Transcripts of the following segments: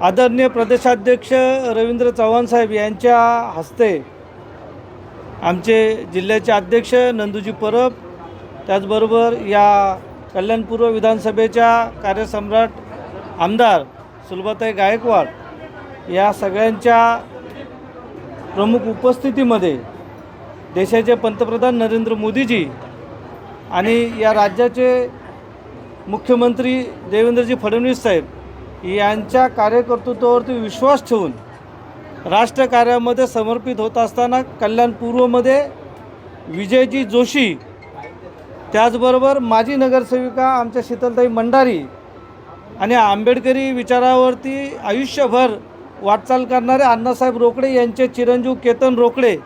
आदरणीय प्रदेशाध्यक्ष रवींद्र चव्हाण साहेब यांच्या हस्ते आमचे जिल्ह्याचे अध्यक्ष नंदूजी परब त्याचबरोबर या कल्याणपूर्व विधानसभेच्या कार्यसम्राट आमदार सुलभाताई गायकवाड या सगळ्यांच्या प्रमुख उपस्थितीमध्ये देशाचे पंतप्रधान नरेंद्र मोदीजी आणि या राज्याचे मुख्यमंत्री देवेंद्रजी फडणवीस साहेब यांच्या कार्यकर्तृत्वावरती विश्वास ठेवून राष्ट्रकार्यामध्ये समर्पित होत असताना कल्याण पूर्वमध्ये विजयजी जोशी त्याचबरोबर माजी नगरसेविका आमच्या शीतलताई मंडारी आणि आंबेडकरी विचारावरती आयुष्यभर वाटचाल करणारे अण्णासाहेब रोकडे यांचे चिरंजीव केतन रोकडे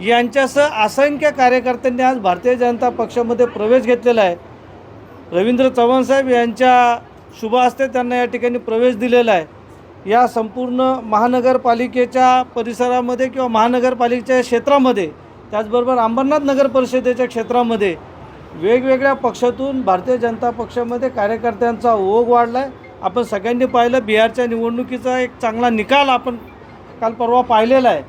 यांच्यासह असंख्य कार्यकर्त्यांनी आज भारतीय जनता पक्षामध्ये प्रवेश घेतलेला आहे. रवींद्र चव्हाण साहेब यांच्या शुभ हस्ते त्यांना या ठिकाणी प्रवेश दिलेला आहे. या संपूर्ण महानगरपालिकेच्या परिसरामध्ये किंवा महानगरपालिकेच्या क्षेत्रामध्ये त्याचबरोबर अंबरनाथ नगर परिषदेच्या क्षेत्रामध्ये वेगवेगळ्या पक्षातून भारतीय जनता पक्षामध्ये कार्यकर्त्यांचा ओघ वाढला आहे आपण सगळ्यांनी पाहिलं बिहारच्या निवडणुकीचा एक चांगला निकाल आपण काल परवा पाहिलेला आहे.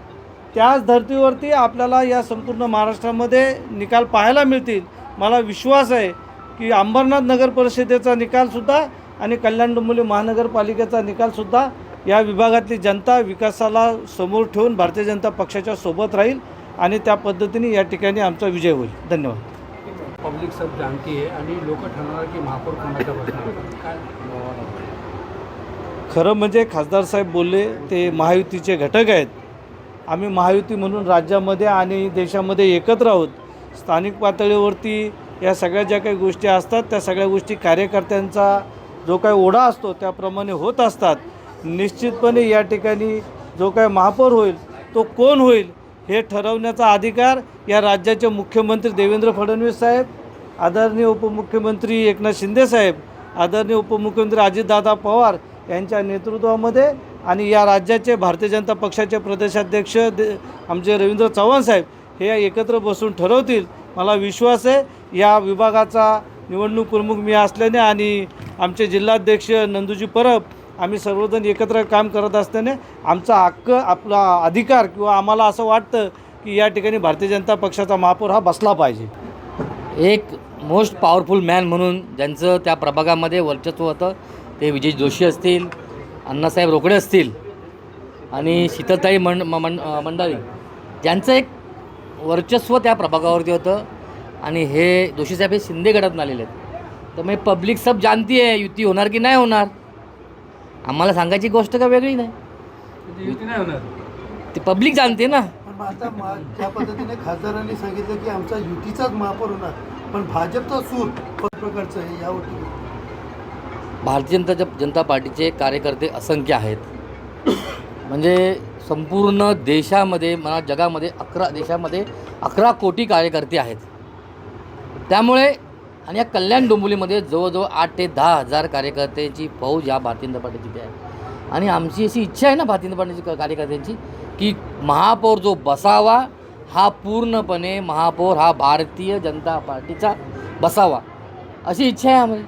त्याच धर्तीवरती आपल्याला या संपूर्ण महाराष्ट्रामध्ये निकाल पाहायला मिळतील. मला विश्वास आहे की अंबरनाथ नगर परिषदेचा निकालसुद्धा आणि कल्याण डोंबिवली महानगरपालिकेचा निकालसुद्धा या विभागातली जनता विकासाला समोर ठेवून भारतीय जनता पक्षाच्या सोबत राहील आणि त्या पद्धतीने या ठिकाणी आमचा विजय होईल. धन्यवाद. पब्लिक सब जानती है आणि लोक ठरवणार की महापौर कोणाचा बसणार काय? खरं म्हणजे खासदार साहेब बोलले ते महायुतीचे घटक आहेत. आम्ही महायुती म्हणून राज्यामध्ये आणि देशामध्ये एकत्र आहोत. स्थानिक पातळीवरती या सगळ्या ज्या काही गोष्टी असतात त्या सगळ्या गोष्टी कार्यकर्त्यांचा जो काही ओढा असतो त्याप्रमाणे होत असतात. निश्चितपणे या ठिकाणी जो काही महापौर होईल तो कोण होईल हे ठरवण्याचा अधिकार या राज्याचे मुख्यमंत्री देवेंद्र फडणवीस साहेब आदरणीय उपमुख्यमंत्री एकनाथ शिंदे साहेब आदरणीय उपमुख्यमंत्री अजितदादा पवार यांच्या नेतृत्वामध्ये आणि या राज्याचे भारतीय जनता पक्षाचे प्रदेशाध्यक्ष दे आमचे रवींद्र चव्हाण साहेब हे एकत्र बसून ठरवतील. मला विश्वास आहे या विभागाचा निवडणूक प्रमुख मी असल्याने आणि आमचे जिल्हाध्यक्ष नंदूजी परब आम्ही सर्वजण एकत्र काम करत असल्याने आमचा हक्क आपला अधिकार किंवा आम्हाला असं वाटतं की या ठिकाणी भारतीय जनता पक्षाचा महापौर हा बसला पाहिजे. एक मोस्ट पॉवरफुल मॅन म्हणून ज्यांचं त्या प्रभागामध्ये वर्चस्व होतं ते विजय जोशी असतील अण्णासाहेब रोकडे असतील आणि शीतलताई मंड म- मंड मंडळी. ज्यांचं एक वर्चस्व त्या प्रभागावरती होतं आणि हे जोशीसाहेब हे शिंदे गटातून आलेले आहेत. तर मग पब्लिक सब जानती आहे युती होणार की नाही होणार? आम्हाला सांगायची गोष्ट का वेगळी नाही? म्हणजे युती नाही होणार. ती पब्लिक जाणते ना. पण आता ज्या पद्धतीने खासदारांनी सांगितलं की आमचा युतीचाच महापौर होणार पण भाजपचा सूर प्रकारचं आहे यावर तुम्ही- भारतीय जनता जनता पार्टीचे कार्यकर्ते असंख्य आहेत. म्हणजे संपूर्ण देशामध्ये म्हणा जगामध्ये अकरा देशामध्ये अकरा कोटी कार्यकर्ते आहेत. त्यामुळे आणि या कल्याण डोंबिवलीमध्ये जवळजवळ आठ ते दहा हजार कार्यकर्त्यांची फौज या भारतीय जनता पार्टीची आहे. आणि आमची अशी इच्छा आहे ना भारतीय जनता पार्टीची कार्यकर्त्यांची की महापौर जो बसावा हा पूर्णपणे महापौर हा भारतीय जनता पार्टीचा बसावा. अशी इच्छा आहे आम्हाला.